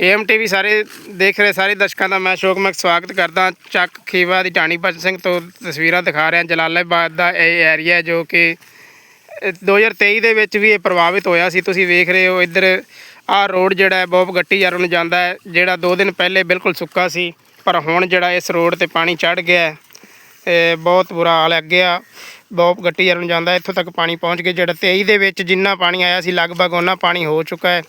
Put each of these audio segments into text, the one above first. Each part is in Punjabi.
ਏਐਮ ਟੀਵੀ ਸਾਰੇ ਦੇਖ ਰਹੇ, ਸਾਰੇ ਦਰਸ਼ਕਾਂ ਦਾ ਮੈਂ ਸ਼ੋਕਮਕ ਸਵਾਗਤ ਕਰਦਾ ਚੱਕ ਖੀਵਾ ਦੀ ਟਾਣੀ ਭਜਨ ਸਿੰਘ ਤੋਂ ਤਸਵੀਰਾਂ ਦਿਖਾ ਰਿਹਾ ਜਲਾਲਾਬਾਦ ਦਾ ਇਹ ਏਰੀਆ ਜੋ ਕਿ ਇਹ 2023 ਦੇ ਵਿੱਚ ਵੀ ਇਹ ਪ੍ਰਭਾਵਿਤ ਹੋਇਆ ਸੀ। ਤੁਸੀਂ ਵੇਖ ਰਹੇ ਹੋ ਇੱਧਰ ਆਹ ਰੋਡ ਜਿਹੜਾ ਬਹੁਤ ਗੱਟੀ ਯਾਰ ਨੂੰ ਜਾਂਦਾ ਹੈ, ਜਿਹੜਾ 2 ਦਿਨ ਪਹਿਲੇ ਬਿਲਕੁਲ ਸੁੱਕਾ ਸੀ, ਪਰ ਹੁਣ ਜਿਹੜਾ ਇਸ ਰੋਡ ਤੇ ਪਾਣੀ ਚੜ ਗਿਆ ਹੈ ਇਹ ਬਹੁਤ ਬੁਰਾ ਹਾਲ ਹੈ। ਗਿਆ ਬਹੁਤ ਗੱਟੀ ਯਾਰ ਨੂੰ ਜਾਂਦਾ ਇੱਥੋਂ ਤੱਕ ਪਾਣੀ ਪਹੁੰਚ ਗਿਆ। ਜਿਹੜਾ 23 ਦੇ ਵਿੱਚ ਜਿੰਨਾ ਪਾਣੀ ਆਇਆ ਸੀ, ਲਗਭਗ ਉਹਨਾਂ ਪਾਣੀ ਹੋ ਚੁੱਕਾ ਹੈ।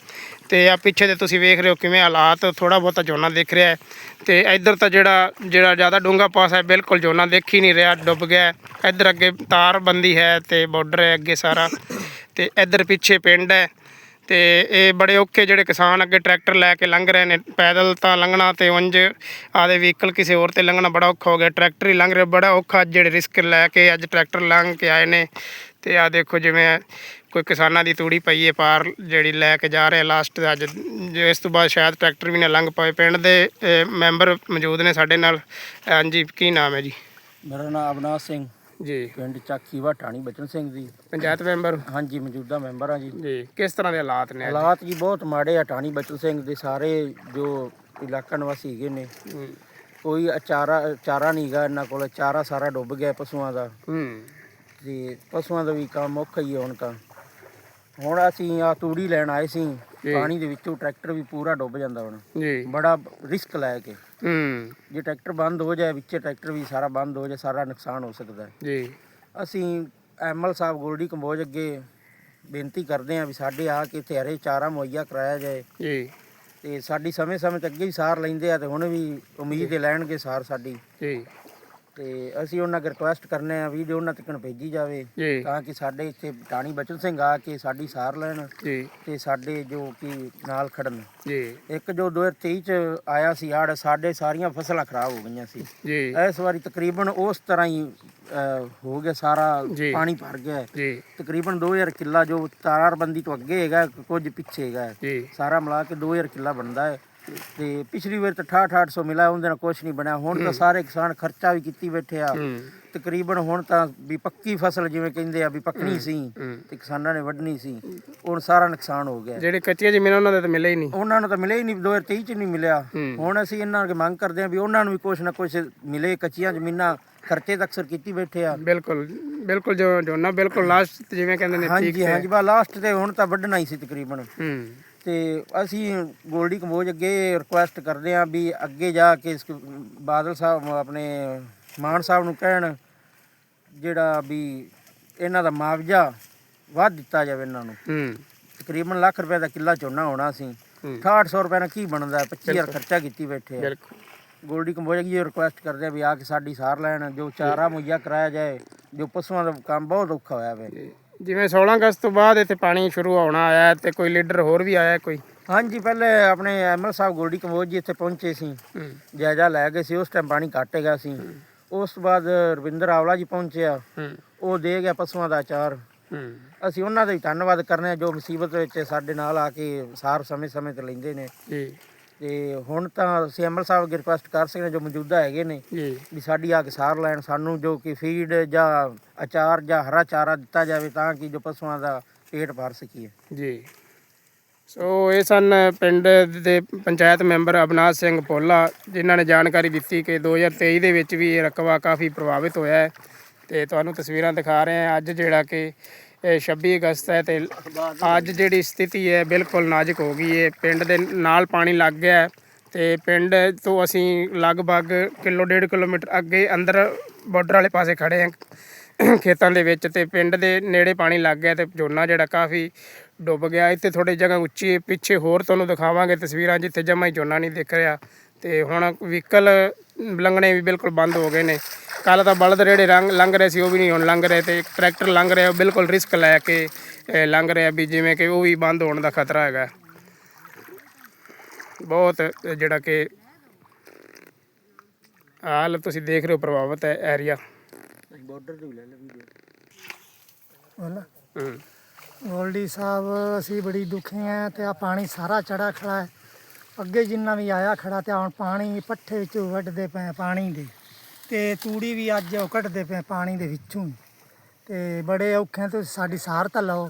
ਤੇ ਆ ਪਿੱਛੇ ਤੇ ਤੁਸੀਂ ਵੇਖ ਰਹੇ ਹੋ ਕਿਵੇਂ ਹਾਲਾਤ ਥੋੜਾ ਬਹੁਤਾ ਝੋਨਾ ਦਿਖ ਰਿਹਾ ਹੈ। ਤੇ ਇੱਧਰ ਤਾਂ ਜਿਹੜਾ ਜਿਹੜਾ ਜ਼ਿਆਦਾ ਡੂੰਘਾ ਪਾਸ ਹੈ, ਬਿਲਕੁਲ ਝੋਨਾ ਦੇਖ ਹੀ ਨਹੀਂ ਰਿਹਾ, ਡੁੱਬ ਗਿਆ ਇੱਧਰ ਅੱਗੇ ਤਾਰ ਬੰਦੀ ਹੈ ਤੇ ਬਾਰਡਰ ਹੈ ਅੱਗੇ ਸਾਰਾ। ਤੇ ਇੱਧਰ ਪਿੱਛੇ ਪਿੰਡ ਹੈ। ਤੇ ਇਹ ਬੜੇ ਔਖੇ ਜਿਹੜੇ ਕਿਸਾਨ ਅੱਗੇ ਟਰੈਕਟਰ ਲੈ ਕੇ ਲੰਘ ਰਹੇ ਨੇ। ਪੈਦਲ ਤਾਂ ਲੰਘਣਾ ਤੇ ਉਂਝ ਆਦੇ ਵਹੀਕਲ ਕਿਸੇ ਹੋਰ ਤੇ ਲੰਘਣਾ ਬੜਾ ਔਖਾ ਹੋ ਗਿਆ। ਟਰੈਕਟਰ ਹੀ ਲੰਘ ਰਿਹਾ, ਬੜਾ ਔਖਾ ਜਿਹੜੇ ਰਿਸਕ ਲੈ ਕੇ ਅੱਜ ਟਰੈਕਟਰ ਲੰਘ ਕੇ ਆਏ ਨੇ। ਤੇ ਆ ਦੇਖੋ ਜਿਵੇਂ ਕੋਈ ਕਿਸਾਨਾਂ ਦੀ ਤੂੜੀ ਪਈ ਹੈ ਪਾਰ ਜਿਹੜੀ ਲੈ ਕੇ ਜਾ ਰਹੇ ਲਾਸਟ ਅੱਜ ਜੋ ਇਸ ਤੋਂ ਬਾਅਦ ਸ਼ਾਇਦ ਟਰੈਕਟਰ ਵੀ ਨਾ ਲੰਘ ਪਏ ਪਿੰਡ ਦੇ ਮੈਂਬਰ ਮੌਜੂਦ ਨੇ ਸਾਡੇ ਨਾਲ। ਹਾਂਜੀ ਕੀ ਨਾਮ ਹੈ ਜੀ? ਮੇਰਾ ਨਾਮ ਅਵਨਾਸ਼ ਸਿੰਘ। ਜੀ। ਪਿੰਡ ਚੱਕੀਵਾ ਟਾਣੀ ਬਚਨ ਸਿੰਘ ਜੀ। ਪੰਚਾਇਤ ਮੈਂਬਰ? ਹਾਂਜੀ ਮੌਜੂਦਾ ਮੈਂਬਰ ਹਾਂ ਜੀ। ਜੀ ਕਿਸ ਤਰ੍ਹਾਂ ਦੇ ਹਾਲਾਤ ਨੇ? ਹਾਲਾਤ ਜੀ ਬਹੁਤ ਮਾੜੇ ਆ ਟਾਣੀ ਬਚਨ ਸਿੰਘ ਦੇ ਸਾਰੇ ਜੋ ਇਲਾਕਾ ਨਿਵਾਸੀ ਹੈਗੇ ਨੇ। ਕੋਈ ਚਾਰਾ ਚਾਰਾ ਨਹੀਂ ਹੈਗਾ ਇਹਨਾਂ ਕੋਲ ਚਾਰਾ ਸਾਰਾ ਡੁੱਬ ਗਿਆ ਪਸ਼ੂਆਂ ਦਾ। ਹੂੰ। ਤੇ ਪਸ਼ੂਆਂ ਦਾ ਵੀ ਕੰਮ ਔਖਾ ਹੀ ਹੈ ਹੁਣ ਤਾਂ। ਹੁਣ ਅਸੀਂ ਆ ਤੂੜੀ ਲੈਣ ਆਏ ਸੀ ਜੀ। ਪਾਣੀ ਦੇ ਵਿੱਚੋਂ ਟਰੈਕਟਰ ਵੀ ਪੂਰਾ ਡੁੱਬ ਜਾਂਦਾ ਹੁਣ। ਜੀ। ਬੜਾ ਰਿਸਕ ਲੈ ਕੇ। ਹੂੰ। ਜੇ ਟਰੈਕਟਰ ਬੰਦ ਹੋ ਜਾਏ ਵਿੱਚੇ ਟਰੈਕਟਰ ਵੀ ਸਾਰਾ ਬੰਦ ਹੋ ਜਾਏ ਸਾਰਾ ਨੁਕਸਾਨ ਹੋ ਸਕਦਾ ਹੈ। ਜੀ। ਅਸੀਂ ਐਮਐਲ ਸਾਹਿਬ ਗੋਲਡੀ ਕੰਬੋਜ ਅੱਗੇ ਬੇਨਤੀ ਕਰਦੇ ਹਾਂ ਵੀ ਸਾਡੇ ਆ ਕੇ ਇੱਥੇ ਹਰੇ ਚਾਰਾ ਮੁਹੱਈਆ ਕਰਾਇਆ ਜਾਏ। ਜੀ। ਤੇ ਸਾਡੀ ਸਮੇਂ-ਸਮੇਂ ਤੇ ਅੱਗੇ ਵੀ ਸਾਰ ਲੈਂਦੇ ਆ ਤੇ ਹੁਣ ਵੀ ਉਮੀਦ ਹੈ ਲੈਣਗੇ ਸਾਰ ਸਾਡੀ। ਜੀ। ਤੇ ਅਸੀਂ ਉਹਨਾਂ ਅੱਗੇ ਰਿਕੁਐਸਟ ਕਰਨੇ ਆ ਵੀਡੀਓ ਉਹਨਾਂ ਤੱਕ ਭੇਜੀ ਜਾਵੇ ਜੀ। ਤਾਂ ਕਿ ਸਾਡੇ ਇੱਥੇ ਟਾਣੀ ਬਚਨ ਸਿੰਘ ਆ ਕੇ ਸਾਡੀ ਸਾਰ ਲੈਣ ਜੀ। ਤੇ ਸਾਡੇ ਜੋ ਕਿ ਨਾਲ ਖੜਨ। ਜੀ। ਇੱਕ ਜੋ 2023 ਚ ਆਇਆ ਸੀ ਹੜ੍ਹ ਸਾਡੇ ਸਾਰੀਆਂ ਫਸਲਾਂ ਖਰਾਬ ਹੋ ਗਈਆਂ ਸੀ। ਜੀ। ਇਸ ਵਾਰੀ ਤਕਰੀਬਨ ਉਸ ਤਰ੍ਹਾਂ ਹੀ ਅਹ, ਹੋ ਗਿਆ ਸਾਰਾ ਜੀ। ਪਾਣੀ ਭਰ ਗਿਆ। ਹੈ। ਜੀ। ਤਕਰੀਬਨ 2000 ਕਿੱਲਾ ਜੋ ਤਾਰਬੰਦੀ ਤੋਂ ਅੱਗੇ ਹੈਗਾ ਕੁਝ ਪਿੱਛੇ ਹੈਗਾ। ਜੀ। ਸਾਰਾ ਮਿਲਾ ਕੇ 2000 ਕਿੱਲਾ ਬਣਦਾ ਹੈ। ਤੇ ਪਿਛਲੀ ਵਾਰ ਤਾਂ 6800 ਮਿਲਾ ਉਹਦੇ ਨਾਲ ਕੁਝ ਨਹੀਂ ਬਣਿਆ। ਹੁਣ ਤਾਂ ਸਾਰੇ ਕਿਸਾਨ ਖਰਚਾ ਵੀ ਕੀਤੀ ਬੈਠੇ ਆ। ਤਕਰੀਬਨ ਹੁਣ ਤਾਂ ਵੀ ਪੱਕੀ ਫਸਲ ਜਿਵੇਂ ਕਹਿੰਦੇ ਆ ਵੀ ਪੱਕਣੀ ਸੀ ਤੇ ਕਿਸਾਨਾਂ ਨੇ ਵੱਢਣੀ ਸੀ। ਹੁਣ ਸਾਰਾ ਨੁਕਸਾਨ ਹੋ ਗਿਆ। ਜਿਹੜੇ ਕੱਚੀਆਂ ਜ਼ਮੀਨਾਂ ਉਹਨਾਂ ਦੇ ਤਾਂ ਮਿਲੇ ਹੀ ਨਹੀਂ। ਉਹਨਾਂ ਨੂੰ ਤਾਂ ਮਿਲਿਆ ਹੀ ਨਹੀਂ 2023 ਚ ਨਹੀਂ ਮਿਲਿਆ। ਹੁਣ ਅਸੀਂ ਇਹਨਾਂ ਅੱਗੇ ਮੰਗ ਕਰਦੇ ਹਾਂ ਵੀ ਉਹਨਾਂ ਨੂੰ ਵੀ ਕੁਝ ਨਾ ਕੁਝ ਮਿਲੇ ਕੱਚੀਆਂ ਜ਼ਮੀਨਾਂ ਖਰਚੇ ਤਾਂ ਅਕਸਰ ਕੀਤੀ ਬੈਠੇ ਆ। ਬਿਲਕੁਲ ਬਿਲਕੁਲ ਜੋ ਝੋਨਾ ਬਿਲਕੁਲ ਲਾਸਟ ਜਿਵੇਂ ਕਹਿੰਦੇ ਨੇ ਠੀਕ ਹਾਂਜੀ ਹਾਂਜੀ ਬਾ ਲਾਸਟ ਤੇ ਹੁਣ ਤਾਂ ਵੱਢਣਾ ਹੀ ਸੀ ਤਕਰੀਬਨ। ਹੂੰ। ਤੇ ਅਸੀਂ ਗੋਲਡੀ ਕੰਬੋਜ ਅੱਗੇ ਰਿਕੁਐਸਟ ਕਰਦੇ ਹਾਂ ਵੀ ਅੱਗੇ ਜਾ ਕੇ ਇਸ ਬਾਦਲ ਸਾਹਿਬ ਆਪਣੇ ਮਾਨ ਸਾਹਿਬ ਨੂੰ ਕਹਿਣ ਜਿਹੜਾ ਵੀ ਇਹਨਾਂ ਦਾ ਮੁਆਵਜ਼ਾ ਵੱਧ ਦਿੱਤਾ ਜਾਵੇ ਇਹਨਾਂ ਨੂੰ। ਹੂੰ। ਤਕਰੀਬਨ ਲੱਖ ਰੁਪਏ ਦਾ ਕਿੱਲਾ ਝੋਨਾ ਹੋਣਾ ਸੀ। ਹੂੰ। 6800 ਰੁਪਏ ਨਾਲ ਕੀ ਬਣਦਾ? 25000 ਖਰਚਾ ਕੀਤੀ ਬੈਠੇ ਆ। ਬਿਲਕੁਲ। ਗੋਲਡੀ ਕੰਬੋਜ ਅੱਗੇ ਇਹ ਰਿਕੁਐਸਟ ਕਰਦੇ ਆ ਵੀ ਆ ਕੇ ਸਾਡੀ ਸਾਰ ਲੈਣ ਜੋ ਚਾਰਾ ਮੁਹੱਈਆ ਕਰਾਇਆ ਜਾਏ ਜੋ ਪਸ਼ੂਆਂ ਦਾ ਕੰਮ ਬਹੁਤ ਔਖਾ ਹੋਇਆ ਵੇ। ਜਿਵੇਂ 16 ਅਗਸਤ ਤੋਂ ਬਾਅਦ ਇੱਥੇ ਪਾਣੀ ਸ਼ੁਰੂ ਹੋਣਾ ਆਇਆ ਹੈ ਤੇ ਕੋਈ ਲੀਡਰ ਹੋਰ ਵੀ ਆਇਆ ਹੈ ਕੋਈ? ਹਾਂਜੀ ਪਹਿਲੇ ਆਪਣੇ ਐਮਐਲ ਸਾਹਿਬ ਗੋਲਡੀ ਕੰਬੋਜ ਜੀ ਇੱਥੇ ਪਹੁੰਚੇ ਸੀ। ਹੂੰ। ਜਾਇਜ਼ਾ ਲੈ ਗਏ ਸੀ ਉਸ ਟਾਈਮ ਪਾਣੀ ਘੱਟ ਹੈਗਾ ਸੀ। ਉਸ ਤੋਂ ਬਾਅਦ ਰਵਿੰਦਰ ਆਵਲਾ ਜੀ ਪਹੁੰਚਿਆ। ਹੂੰ। ਉਹ ਦੇ ਗਿਆ ਪਸ਼ੂਆਂ ਦਾ ਅਚਾਰ। ਹੂੰ। ਅਸੀਂ ਉਹਨਾਂ ਦਾ ਵੀ ਧੰਨਵਾਦ ਕਰਨੇ ਆ ਜੋ ਮੁਸੀਬਤ ਵਿੱਚ ਸਾਡੇ ਨਾਲ ਆ ਕੇ ਸਾਰ ਸਮੇਂ-ਸਮੇਂ ਤੇ ਲੈਂਦੇ ਨੇ। ਜੀ। ਤੇ ਹੁਣ ਤਾਂ ਅਸੀਂ ਐਮਐਲ ਸਾਹਿਬ ਅੱਗੇ ਰਿਕੁਐਸਟ ਕਰ ਸਕਦੇ ਹਾਂ ਜੋ ਮੌਜੂਦਾ ਹੈਗੇ ਨੇ ਜੀ। ਵੀ ਸਾਡੀ ਆ ਕੇ ਸਾਰ ਲੈਣ ਸਾਨੂੰ ਜੋ ਕਿ ਫੀਡ ਜਾਂ ਅਚਾਰ ਜਾਂ ਹਰਾ ਚਾਰਾ ਦਿੱਤਾ ਜਾਵੇ ਤਾਂ ਕਿ ਜੋ ਪਸ਼ੂਆਂ ਦਾ ਪੇਟ ਭਰ ਸਕੀਏ। ਜੀ। ਸੋ ਇਹ ਸਨ ਪਿੰਡ ਦੇ ਪੰਚਾਇਤ ਮੈਂਬਰ ਅਬਨਾਜ ਸਿੰਘ ਪੋਲਾ ਜਿਨ੍ਹਾਂ ਨੇ ਜਾਣਕਾਰੀ ਦਿੱਤੀ ਕਿ 2023 ਦੇ ਵਿੱਚ ਵੀ ਇਹ ਰਕਬਾ ਕਾਫੀ ਪ੍ਰਭਾਵਿਤ ਹੋਇਆ ਹੈ। ਤੇ ਤੁਹਾਨੂੰ ਤਸਵੀਰਾਂ ਦਿਖਾ ਰਹੇ ਹਾਂ। ਅੱਜ ਜਿਹੜਾ ਕਿ ਇਹ 26 ਅਗਸਤ ਹੈ ਤੇ ਅੱਜ ਜਿਹੜੀ ਸਥਿਤੀ ਹੈ ਬਿਲਕੁਲ ਨਾਜ਼ੁਕ ਹੋ ਗਈ ਹੈ। ਪਿੰਡ ਦੇ ਨਾਲ ਪਾਣੀ ਲੱਗ ਗਿਆ ਹੈ ਤੇ ਪਿੰਡ ਤੋਂ ਅਸੀਂ ਲਗਭਗ ਕਿਲੋ ਡੇਢ ਕਿਲੋਮੀਟਰ ਅੱਗੇ ਅੰਦਰ ਬਾਰਡਰ ਵਾਲੇ ਪਾਸੇ ਖੜੇ ਹਾਂ ਖੇਤਾਂ ਦੇ ਵਿੱਚ ਤੇ ਪਿੰਡ ਦੇ ਨੇੜੇ ਪਾਣੀ ਲੱਗ ਗਿਆ ਤੇ ਝੋਨਾ ਜਿਹੜਾ ਕਾਫੀ ਡੁੱਬ ਗਿਆ। ਇੱਥੇ ਥੋੜੀ ਜਗ੍ਹਾ ਉੱਚੀ ਹੈ, ਪਿੱਛੇ ਹੋਰ ਤੁਹਾਨੂੰ ਦਿਖਾਵਾਂਗੇ ਤਸਵੀਰਾਂ ਜਿੱਥੇ ਜਮਾ ਹੀ ਝੋਨਾ ਨਹੀਂ ਦਿਖ ਰਿਹਾ। ਤੇ ਹੁਣ ਵਹੀਕਲ ਲੰਘਣੇ ਵੀ ਬਿਲਕੁਲ ਬੰਦ ਹੋ ਗਏ ਨੇ। ਕੱਲ ਤਾਂ ਬਲਦ ਜਿਹੜੇ ਰੰਗ ਲੰਘ ਰਹੇ ਸੀ ਉਹ ਵੀ ਨਹੀਂ ਹੁਣ ਲੰਘ ਰਹੇ ਤੇ ਇੱਕ ਟਰੈਕਟਰ ਲੰਘ ਰਿਹਾ ਬਿਲਕੁਲ ਰਿਸਕ ਲੈ ਕੇ ਲੰਘ ਰਿਹਾ ਵੀ ਜਿਵੇਂ ਕਿ ਉਹ ਵੀ ਬੰਦ ਹੋਣ ਦਾ ਖਤਰਾ ਹੈਗਾ। ਬਹੁਤ ਜਿਹੜਾ ਕਿ ਹਾਲ ਤੁਸੀਂ ਦੇਖ ਰਹੇ ਹੋ ਪ੍ਰਭਾਵਿਤ ਹੈ ਏਰੀਆ ਬਾਰਡਰ ਤੇ ਵੀ ਲੈ ਲੈ ਵੀਡੀਓ ਬੋਲ ਹੂੰ। ਗੋਲਡੀ ਸਾਹਿਬ ਅਸੀਂ ਬੜੀ ਦੁਖੀ ਆ ਤੇ ਆ ਪਾਣੀ ਸਾਰਾ ਚੜਾ ਖੜਾ ਹੈ। ਅੱਗੇ ਜਿੰਨਾ ਵੀ ਆਇਆ ਖੜਾ ਤੇ ਹੁਣ ਪਾਣੀ ਪੱਠੇ ਵਿੱਚੋਂ ਵੱਢਦੇ ਪਏ ਪਾਣੀ ਦੇ। ਤੇ ਤੂੜੀ ਵੀ ਅੱਜ ਉਹ ਕੱਢਦੇ ਪਏ ਪਾਣੀ ਦੇ ਵਿੱਚੋਂ। ਹੀ। ਤੇ ਬੜੇ ਔਖੇ ਤੁਸੀਂ ਸਾਡੀ ਸਾਰ ਤਾਂ ਲਓ।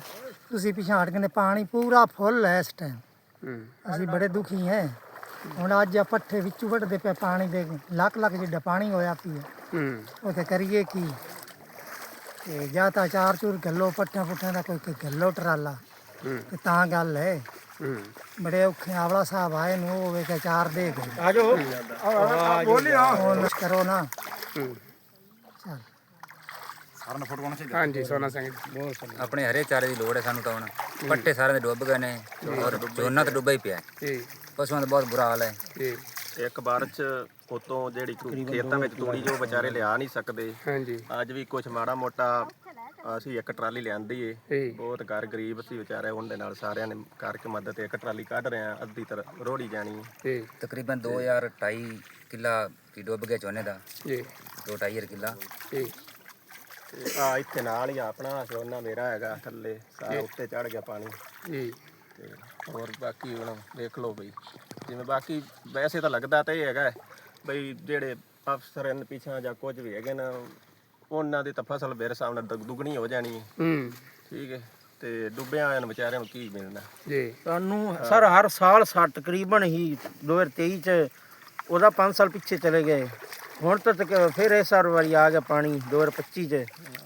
ਤੁਸੀਂ ਪਿਛਾੜ ਕਹਿੰਦੇ ਪਾਣੀ ਪੂਰਾ ਫੁੱਲ ਹੈ ਇਸ ਟਾਈਮ ਅਸੀਂ ਬੜੇ ਦੁਖੀ ਹਾਂ ਹੁਣ ਅੱਜ ਆ ਪੱਠੇ ਵਿੱਚੋਂ ਵੱਢਦੇ ਪਏ ਪਾਣੀ ਦੇ। ਲੱਖ ਲੱਖ ਜਿੱਡਾ ਪਾਣੀ ਹੋਇਆ ਪਿਆ ਹੂੰ। ਉਹ ਤੇ ਕਰੀਏ ਕੀ? ਤੇ ਜਾਂ ਤਾਂ ਚਾਰ ਚੂਰ ਗੱਲੋ ਪੱਠਾ ਪੁੱਠਾਂ ਦਾ ਕੋਈ ਗੱਲੋ ਟਰਾਲਾ। ਤੇ ਤਾਂ ਗੱਲ ਹੂੰ ਬੜੇ ਔਖੇ ਆਵਲਾ ਸਾਹਿਬ ਆਏ ਨੂੰ ਉਹ ਵੇ ਕੇ ਚਾਰ ਦੇ ਗਏ ਆ ਜਾਓ। ਬੋਲੀ ਆ। ਹੁਣ ਕਰੋ ਨਾ। ਚੱਲ। ਹਾਂਜੀ ਸੋਨਾ ਸਿੰਘ ਬਹੁਤ ਸੋਹਣਾ। ਆਪਣੇ ਹਰੇ ਚਾਰੇ ਦੀ ਲੋੜ ਹੈ ਸਾਨੂੰ ਤਾਂ ਹੁਣ। ਪੱਟੇ ਸਾਰੇ ਦੇ ਡੁੱਬ ਗਏ ਨੇ ਔਰ ਝੋਨਾ ਤਾਂ ਡੁੱਬਾ ਹੀ ਪਿਆ ਹੈ। ਜੀ। ਪਸ਼ੂਆਂ ਦਾ ਬਹੁਤ ਬੁਰਾ ਹਾਲ ਹੈ। ਜੀ। ਇੱਕ ਵਾਰ ਚ ਉਤੋਂ ਜਿਹੜੀ ਖੇਤਾਂ ਵਿੱਚ ਤੂੜੀ ਜੋ ਵਿਚਾਰੇ ਲਿਆ ਨਹੀਂ ਸਕਦੇ ਹਾਂਜੀ। ਅੱਜ ਵੀ ਕੁਝ ਮਾੜਾ ਮੋਟਾ ਅਸੀਂ ਇੱਕ ਟਰਾਲੀ ਲਿਆਂਦੀ ਏ। ਬਹੁਤ ਘਰ ਗਰੀਬ ਸੀ ਵਿਚਾਰੇ ਉਹਦੇ ਨਾਲ ਸਾਰਿਆਂ ਨੇ ਕਰਕੇ ਮਦਦ ਇੱਕ ਟਰਾਲੀ ਕੱਢ ਰਹੇ ਆ ਅੱਧੀ ਤਰ ਰੋੜੀ ਜਾਣੀ। ਜੀ। ਤਕਰੀਬਨ 2028 ਕਿੱਲਾ ਕੀ ਡੁੱਬ ਗਿਆ ਝੋਨੇ ਦਾ। ਜੀ। 2.5 ਕਿੱਲਾ। ਜੀ। ਤੇ ਆ ਇੱਥੇ ਨਾਲ ਹੀ ਆਪਣਾ ਸੋਨਾ ਮੇਰਾ ਹੈਗਾ ਥੱਲੇ ਸਾਰਾ ਉੱਤੇ ਚੜ ਗਿਆ ਪਾਣੀ। ਜੀ। ਤੇ ਹੋਰ ਬਾਕੀ ਹੁਣ ਦੇਖ ਲਓ ਬਈ ਜਿਵੇਂ ਬਾਕੀ ਵੈਸੇ ਤਾਂ ਲੱਗਦਾ ਤਾਂ ਇਹ ਹੈਗਾ ਬਈ ਜਿਹੜੇ ਅਫਸਰ ਹਨ ਪਿਛਾਂ ਜਾਂ ਕੁਝ ਵੀ ਹੈਗੇ ਨਾ ਉਹਨਾਂ ਦੀ ਤਾਂ ਫਸਲ ਮੇਰੇ ਹਿਸਾਬ ਨਾਲ ਦੁੱਗਣੀ ਹੋ ਜਾਣੀ। ਹੈ। ਹੂੰ ਠੀਕ ਹੈ। ਤੇ ਡੁੱਬਿਆਂ ਆਇਆਂ ਨੂੰ ਵਿਚਾਰਿਆਂ ਨੂੰ ਕੀ ਮਿਲਣਾ। ਜੀ। ਸਾਨੂੰ ਸਰ ਹਰ ਸਾਲ ਸਾ ਤਕਰੀਬਨ ਹੀ 2023 ਚ ਉਹਦਾ 5 ਸਾਲ ਪਿੱਛੇ ਚਲੇ ਗਏ। ਹੁਣ ਤਾਂ ਤੱਕ ਫਿਰ ਇਸ ਸਾਲ ਵਾਰੀ ਆ ਗਿਆ ਪਾਣੀ 2025 ਚ।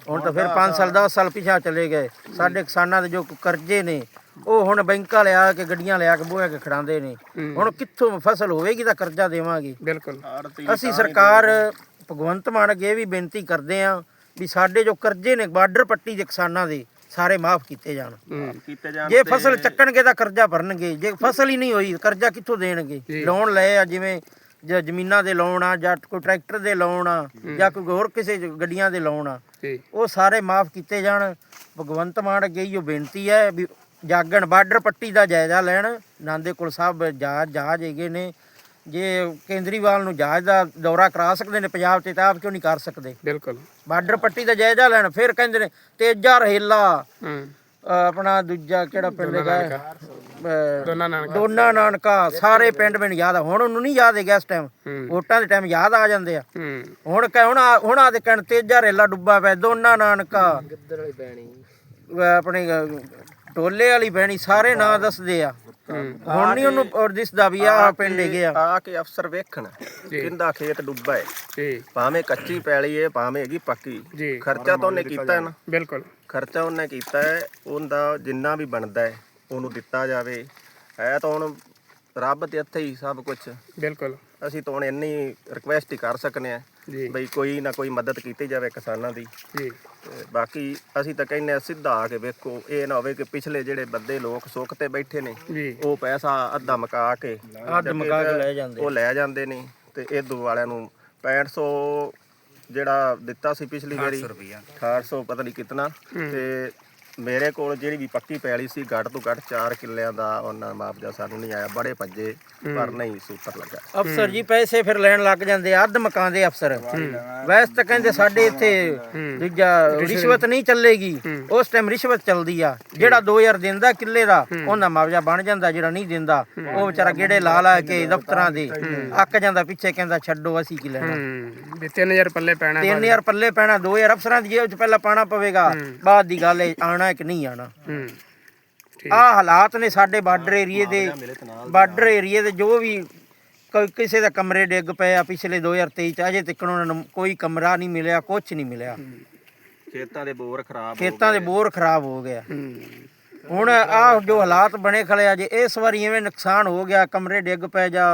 ਹੁਣ ਤਾਂ ਫਿਰ 5 ਸਾਲ 10 ਸਾਲ ਪਿਛਾ ਚਲੇ ਗਏ। ਸਾਡੇ ਕਿਸਾਨਾਂ ਦੇ ਜੋ ਕਰਜ਼ੇ ਨੇ ਉਹ ਹੁਣ ਬੈਂਕਾਂ ਲਿਆ ਕੇ ਗੱਡੀਆਂ ਲਿਆ ਕੇ ਬੋਇਆ ਕੇ ਖੜਾਉਂਦੇ ਨੇ। ਹੁਣ ਕਿੱਥੋਂ ਫਸਲ ਹੋਵੇਗੀ ਤਾਂ ਕਰਜ਼ਾ ਦੇਵਾਂਗੇ। ਬਿਲਕੁਲ। ਆੜਤੀ ਅਸੀਂ ਸਰਕਾਰ ਭਗਵੰਤ ਮਾਨ ਅੱਗੇ ਇਹ ਵੀ ਬੇਨਤੀ ਕਰਦੇ ਆਂ ਵੀ ਸਾਡੇ ਜੋ ਕਰਜ਼ੇ ਨੇ ਬਾਰਡਰ ਪੱਟੀ ਦੇ ਕਿਸਾਨਾਂ ਦੇ ਸਾਰੇ ਮਾਫ ਕੀਤੇ ਜਾਣ। ਹੂੰ। ਕੀਤੇ ਜਾਣ ਜੇ ਫਸਲ ਚੱਕਣਗੇ ਤਾਂ ਕਰਜ਼ਾ ਭਰਨਗੇ ਜੇ ਫਸਲ ਹੀ ਨਹੀਂ ਹੋਈ ਕਰਜ਼ਾ ਕਿੱਥੋਂ ਦੇਣਗੇ? ਲੋਨ ਲਏ ਆ ਜਿਵੇਂ ਜਾਂ ਜ਼ਮੀਨਾਂ ਦੇ ਲੋਨ ਆ ਜਾਂ ਕੋਈ ਟਰੈਕਟਰ ਦੇ ਲੋਨ ਆ ਜਾਂ ਕੋਈ ਹੋਰ ਕਿਸੇ ਜ- ਗੱਡੀਆਂ ਦੇ ਲੋਨ ਆ ਜੀ। ਉਹ ਸਾਰੇ ਮਾਫ ਕੀਤੇ ਜਾਣ। ਭਗਵੰਤ ਮਾਨ ਅੱਗੇ ਇਹੋ ਬੇਨਤੀ ਹੈ ਵੀ ਜਾਗਣ ਬਾਰਡਰ ਪੱਟੀ ਦਾ ਜਾਇਜ਼ਾ ਲੈਣ। ਨਾਂਦੇ ਕੋਲ ਸਾਹਿਬ ਜਹਾਜ਼ ਜਹਾਜ਼ ਹੈਗੇ ਨੇ। ਜੇ ਕੇਂਦਰੀਵਾਲ ਨੂੰ ਜਹਾਜ਼ ਦਾ ਦੌਰਾ ਕਰਾ ਸਕਦੇ ਨੇ ਪੰਜਾਬ ਤੇ ਤਾਂ ਆਪ ਕਿਉਂ ਨਹੀਂ ਕਰ ਸਕਦੇ? ਬਿਲਕੁਲ। ਬਾਰਡਰ ਪੱਟੀ ਦਾ ਜਾਇਜ਼ਾ ਲੈਣ ਫਿਰ ਕਹਿੰਦੇ ਨੇ ਤੇਜਾ ਰਹੇਲਾ। ਹੂੰ। ਆਪਣਾ ਦੂਜਾ ਕਿਹੜਾ ਪਿੰਡ ਹੈਗਾ? ਦੋਨਾਂ ਨਾਨਕ। ਦੋਨਾ ਨਾਨਕਾ। ਸਾਰੇ ਪਿੰਡ ਮੈਨੂੰ ਯਾਦ ਆ। ਹੁਣ ਉਹਨੂੰ ਨਹੀਂ ਯਾਦ ਹੈਗਾ ਇਸ ਟਾਈਮ ਵੋਟਾਂ ਦੇ ਟਾਈਮ ਯਾਦ ਆ ਜਾਂਦੇ ਆ। ਹੁਣ ਕਹਿ ਹੁਣ ਆ- ਹੁਣ ਆ ਦੇ ਕਹਿਣ ਤੇਜਾ ਰੇਲਾ ਡੁੱਬਾ ਪਿਆ ਦੋਨਾ ਨਾਨਕਾ। ਗਿੱਦੜ ਵਾਲੀ ਬੈਣੀ। ਆਪਣੀ ਟੋਲੇ ਵਾਲੀ ਬੈਣੀ ਸਾਰੇ ਨਾਂ ਦੱਸਦੇ ਆ। ਹੁਣ ਨਹੀਂ ਉਹਨੂੰ ਔਰ ਦਿਸਦਾ ਵੀ ਆ ਪਿੰਡ ਹੈਗੇ ਆ। ਆ ਕੇ ਅਫਸਰ ਵੇਖਣ ਕਿੰਦਾ ਖੇਤ ਡੁੱਬਾ ਹੈ। ਜੀ। ਭਾਵੇਂ ਕੱਚੀ ਪੈਲੀ ਹੈ ਭਾਵੇਂ ਹੈਗੀ ਪੱਕੀ। ਜੀ। ਖਰਚਾ ਤਾਂ ਉਹਨੇ ਕੀਤਾ ਹੈ ਨਾ। ਬਿਲਕੁਲ। ਖਰਚਾ ਉਹਨੇ ਕੀਤਾ ਹੈ ਉਹਦਾ ਜਿੰਨਾ ਵੀ ਬਣਦਾ ਹੈ ਉਹਨੂੰ ਦਿੱਤਾ ਜਾਵੇ। ਹੈ ਤਾਂ ਹੁਣ ਰੱਬ ਦੇ ਹੱਥੇ ਹੀ ਸਭ ਕੁਝ ਬਿਲਕੁਲ। ਅਸੀਂ ਤਾਂ ਹੁਣ ਇੰਨੀ ਰਿਕਵੈਸਟ ਹੀ ਕਰ ਸਕਨੇ ਆ ਜੀ। ਬਈ ਕੋਈ ਨਾ ਕੋਈ ਮਦਦ ਕੀਤੀ ਜਾਵੇ ਕਿਸਾਨਾਂ ਦੀ। ਜੀ। ਤੇ ਬਾਕੀ ਅਸੀਂ ਤਾਂ ਕਹਿੰਨੇ ਆ ਸਿੱਧਾ ਆ ਕੇ ਵੇਖੋ ਇਹ ਨਾ ਹੋਵੇ ਕਿ ਪਿਛਲੇ ਜਿਹੜੇ ਬੰਦੇ ਲੋਕ ਸੁੱਖ ਤੇ ਬੈਠੇ ਨੇ ਜੀ। ਉਹ ਪੈਸਾ ਅੱਧਾ ਮਕਾ ਕੇ ਅੱਧ ਮੁਕਾ ਕੇ ਲੈ ਜਾਂਦੇ। ਉਹ ਲੈ ਜਾਂਦੇ ਨੇ ਤੇ ਇਦੋਂ ਵਾਲਿਆਂ ਨੂੰ 6500 ਜਿਹੜਾ ਦਿੱਤਾ ਸੀ ਪਿਛਲੀ ਵਾਰੀ ਰੁਪਈਆ। 1800 ਪਤਾ ਨਹੀਂ ਕਿਤਨਾ ਤੇ ਮੇਰੇ ਕੋਲ ਜਿਹੜੀ ਵੀ ਪੱਕੀ ਪੈਲੀ ਸੀ ਘੱਟ ਤੋਂ ਘੱਟ 4 ਕਿੱਲਿਆਂ ਦਾ ਉਹਨਾਂ ਮੁਆਵਜ਼ਾ ਸਾਨੂੰ ਨਹੀਂ ਆਇਆ। ਬੜੇ ਭੱਜੇ ਪਰ ਨਹੀਂ ਸੂਤਰ ਲੱਗਾ ਅਫਸਰ ਜੀ ਪੈਸੇ ਫਿਰ ਲੈਣ ਲੱਗ ਜਾਂਦੇ ਆ, ਅੱਧ ਮਕਾਉਂਦੇ ਅਫਸਰ। ਵੈਸੇ ਤਾਂ ਕਹਿੰਦੇ ਸਾਡੇ ਇੱਥੇ ਦੂਜਾ ਰਿਸ਼ਵਤ ਨਹੀਂ ਚੱਲੇਗੀ। ਉਸ ਟਾਈਮ ਰਿਸ਼ਵਤ ਚੱਲਦੀ ਆ। ਜਿਹੜਾ 2000 ਦਿੰਦਾ ਕਿੱਲੇ ਦਾ ਉਹਦਾ ਮੁਆਵਜ਼ਾ ਬਣ ਜਾਂਦਾ ਜਿਹੜਾ ਨਹੀਂ ਦਿੰਦਾ। ਉਹ ਵਿਚਾਰਾ ਗੇੜੇ ਲਾ ਲਾ ਕੇ ਦਫ਼ਤਰਾਂ ਦੇ ਅੱਕ ਜਾਂਦਾ ਪਿੱਛੇ ਕਹਿੰਦਾ ਛੱਡੋ ਅਸੀਂ ਕੀ ਲੈਣਾ? ਹੂੰ। ਵੀ 3000 ਪੱਲੇ ਪੈਣਾ 3000 ਪੱਲੇ ਪੈਣਾ 2000 ਅਫਸਰਾਂ ਦੀ ਜੇਬ 'ਚ ਪਹਿਲਾਂ ਪਾਣਾ ਪਵੇਗਾ। ਬਾਅਦ ਦੀ ਗੱਲ ਹੈ ਆਣਾ ਹੈ ਕਿ ਨਹੀਂ ਆਣਾ ਹੂੰ ਆ ਹਾਲਾਤ ਨੇ ਸਾਡੇ ਬਾਰਡਰ ਏਰੀਏ ਦੇ ਬਾਰਡਰ ਏਰੀਏ ਦੇ ਜੋ ਵੀ ਕੋਈ ਕਿਸੇ ਦਾ ਕਮਰੇ ਡਿੱਗ ਪਏ ਆ ਪਿਛਲੇ 2023 ਚ ਅਜੇ ਤੱਕ ਉਹਨਾਂ ਨੂੰ ਕੋਈ ਕਮਰਾ ਨਹੀਂ ਮਿਲਿਆ ਕੁਝ ਨਹੀਂ ਮਿਲਿਆ। ਖੇਤਾਂ ਦੇ ਬੋਰ ਖਰਾਬ ਖੇਤਾਂ ਦੇ ਬੋਰ ਖਰਾਬ ਹੋ ਗਿਆ ਹੂੰ। ਹੁਣ ਆ ਜੋ ਹਾਲਾਤ ਬਣੇ ਖਲੇ ਆ ਜੇ ਇਸ ਵਾਰੀ ਐਵੇਂ ਨੁਕਸਾਨ ਹੋ ਗਿਆ ਕਮਰੇ ਡਿੱਗ ਪਏ ਜਾਂ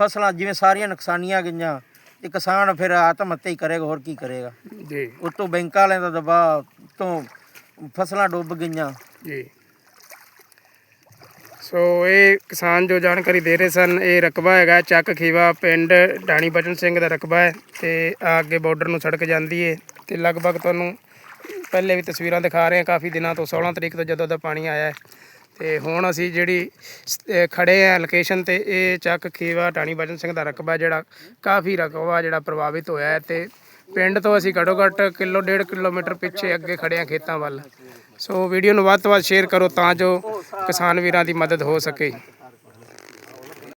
ਫਸਲਾਂ ਜਿਵੇਂ ਸਾਰੀਆਂ ਨੁਕਸਾਨੀਆਂ ਗਈਆਂ ਤੇ ਕਿਸਾਨ ਫਿਰ ਆਤਮ ਹੱਤਿਆ ਹੀ ਕਰੇਗਾ ਹੋਰ ਕੀ ਕਰੇਗਾ? ਜੀ। ਉਤੋਂ ਬੈਂਕਾਂ ਵਾਲਿਆਂ ਦਾ ਦਬਾਅ ਤੋਂ ਫਸਲਾਂ ਡੁੱਬ ਗਈਆਂ। ਜੀ। ਸੋ ਇਹ ਕਿਸਾਨ ਜੋ ਜਾਣਕਾਰੀ ਦੇ ਰਹੇ ਸਨ, ਇਹ ਰਕਬਾ ਹੈਗਾ ਚੱਕ ਖੀਵਾ ਪਿੰਡ ਢਾਣੀ ਬਚਨ ਸਿੰਘ ਦਾ ਰਕਬਾ ਹੈ ਤੇ ਆ ਅੱਗੇ ਬਾਰਡਰ ਨੂੰ ਸੜਕ ਜਾਂਦੀ ਹੈ ਤੇ ਲਗਭਗ ਤੁਹਾਨੂੰ ਪਹਿਲੇ ਵੀ ਤਸਵੀਰਾਂ ਦਿਖਾ ਰਹੇ ਹਾਂ, ਕਾਫੀ ਦਿਨਾਂ ਤੋਂ 16 ਤਰੀਕ ਤੋਂ ਜਦੋਂ ਦਾ ਪਾਣੀ ਆਇਆ ਹੈ। ਤੇ ਹੁਣ ਅਸੀਂ ਜਿਹੜੀ ਸ- ਅਹ ਖੜੇ ਆ ਲੋਕੇਸ਼ਨ ਤੇ, ਇਹ ਚੱਕ ਖੀਵਾ ਢਾਣੀ ਬਚਨ ਸਿੰਘ ਦਾ ਰਕਬਾ ਜਿਹੜਾ ਕਾਫੀ ਰਕਬਾ ਜਿਹੜਾ ਪ੍ਰਭਾਵਿਤ ਹੋਇਆ ਹੈ ਤੇ ਪਿੰਡ ਤੋਂ ਅਸੀਂ ਘੱਟੋ ਘੱਟ ਕਿਲੋ, ਡੇਢ ਕਿਲੋਮੀਟਰ ਪਿੱਛੇ ਅੱਗੇ ਖੜੇ ਆ ਖੇਤਾਂ ਵੱਲ। ਸੋ ਵੀਡੀਓ ਨੂੰ ਵੱਧ ਤੋਂ ਵੱਧ ਸ਼ੇਅਰ ਕਰੋ ਤਾਂ ਜੋ ਕਿਸਾਨ ਵੀਰਾਂ ਦੀ ਮਦਦ ਹੋ ਸਕੇ।